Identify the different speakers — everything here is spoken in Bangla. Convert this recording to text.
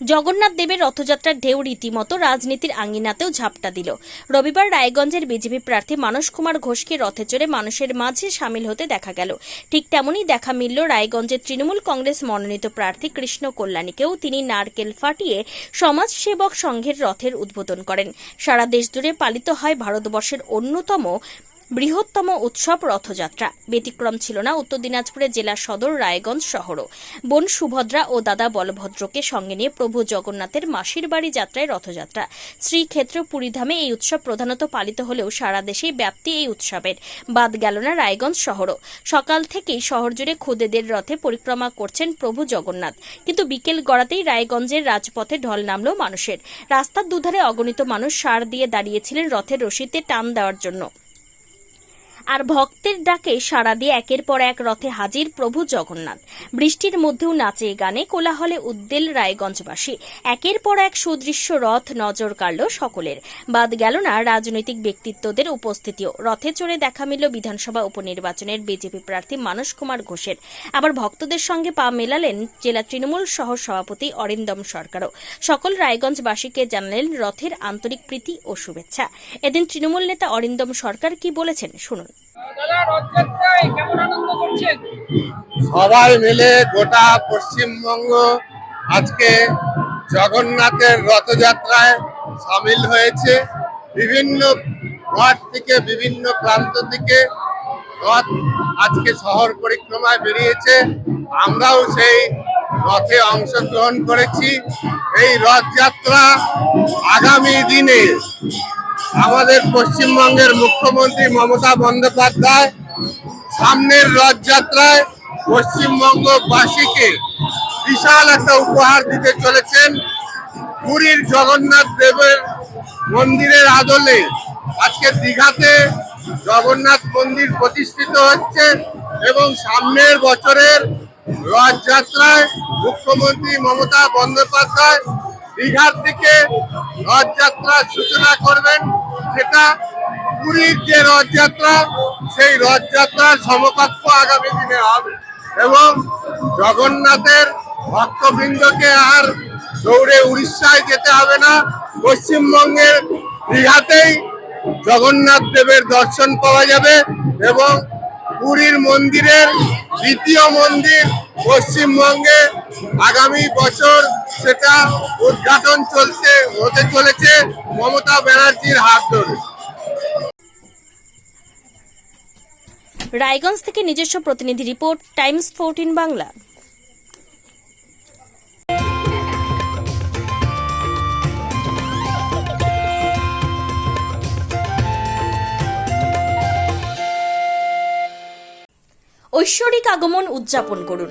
Speaker 1: জগন্নাথ দেবের রথযাত্রার ঢেউ রীতিমতো রাজনীতির আঙ্গিনাতেও ঝাপটা দিল। রবিবার রায়গঞ্জের বিজেপি প্রার্থী মানস কুমার ঘোষকে রথে চড়ে মানুষের মাঝে সামিল হতে দেখা গেল। ঠিক তেমনই দেখা মিলল রায়গঞ্জের তৃণমূল কংগ্রেস মনোনীত প্রার্থী কৃষ্ণ কল্যাণীকেও। তিনি নারকেল ফাটিয়ে সমাজসেবক সংঘের রথের উদ্বোধন করেন। সারা দেশ জুড়ে পালিত হয় ভারতবর্ষের অন্যতম বৃহত্তম উৎসব রথযাত্রা। ব্যতিক্রম ছিল না উত্তর দিনাজপুরের জেলা সদর রায়গঞ্জ শহরও। বোন সুভদ্রা ও দাদা বলভদ্রকে সঙ্গে নিয়ে প্রভু জগন্নাথের মাসির বাড়ি যাত্রায় রথযাত্রা। শ্রীক্ষেত্র পুরীধামে এই উৎসব প্রধানত পালিত হলেও সারা দেশেই ব্যাপ্তি এই উৎসবের। বাদ গেল না রায়গঞ্জ শহরও। সকাল থেকেই শহর জুড়ে খুদেদের রথে পরিক্রমা করছেন প্রভু জগন্নাথ। কিন্তু বিকেল গড়াতেই রায়গঞ্জের রাজপথে ঢল নামল মানুষের। রাস্তার দুধারে অগণিত মানুষ সার দিয়ে দাঁড়িয়েছিলেন রথের রশিতে টান দেওয়ার জন্য। আর ভক্তের ডাকে সাড়া দিয়ে একের পর এক রথে হাজির প্রভু জগন্নাথ। বৃষ্টির মধ্যেও নাচে গানে কোলাহলে উদ্দেল রায়গঞ্জবাসী। একের পর এক সুদৃশ্য রথ নজর কাড়ল সকলের। বাদ গেল না রাজনৈতিক ব্যক্তিত্বদের উপস্থিতিও। রথে চড়ে দেখা মিলল বিধানসভা উপনির্বাচনের বিজেপি প্রার্থী মানস কুমার ঘোষের। আবার ভক্তদের সঙ্গে পা মেলালেন জেলা তৃণমূল সহ সভাপতি অরিন্দম সরকারও। সকল রায়গঞ্জবাসীকে জানালেন রথের আন্তরিক প্রীতি ও শুভেচ্ছা। এদিন তৃণমূল নেতা অরিন্দম সরকার কি বলেছেন শুনুন।
Speaker 2: সবাই মিলে গোটা পশ্চিমবঙ্গ আজকে জগন্নাথের রথযাত্রায় সামিল হয়েছে। বিভিন্ন ওয়ার্ড থেকে, বিভিন্ন প্রান্ত থেকে রথ আজকে শহর পরিক্রমায় বেরিয়েছে। আমরাও সেই রথে অংশগ্রহণ করেছি। এই রথযাত্রা আগামী দিনে আমাদের পশ্চিমবঙ্গের মুখ্যমন্ত্রী মমতা বন্দ্যোপাধ্যায় সামনের রথযাত্রায় পশ্চিমবঙ্গবাসীকে বিশাল একটা উপহার দিতে চলেছেন পুরীর জগন্নাথ দেবের মন্দিরের আদলে। আজকে দীঘাতে জগন্নাথ মন্দির প্রতিষ্ঠিত হচ্ছে এবং সামনের বছরের রথযাত্রায় মুখ্যমন্ত্রী মমতা বন্দ্যোপাধ্যায় দীঘার থেকে রথযাত্রার সূচনা করবেন, সেটা পুরীর যে রথযাত্রা, সেই রথযাত্রার সমকক্ষ আগামী দিনে হবে। এবং জগন্নাথের ভক্তবৃন্দকে আর দৌড়ে উড়িষ্যায় যেতে হবে না। পশ্চিমবঙ্গের দীঘাতেই জগন্নাথ দেবের দর্শন পাওয়া যাবে এবং পুরীর মন্দিরের দ্বিতীয় মন্দির পশ্চিমবঙ্গে আগামী বছর সেটা উদ্ঘাটন চলতে হতে চলেছে মমতা ব্যানার্জির হাত ধরে।
Speaker 1: রায়গঞ্জ থেকে নিজস্ব প্রতিনিধি রিপোর্ট, টাইমস ফোরটিন বাংলা। ঐশ্বরিক আগমন উদযাপন করুন।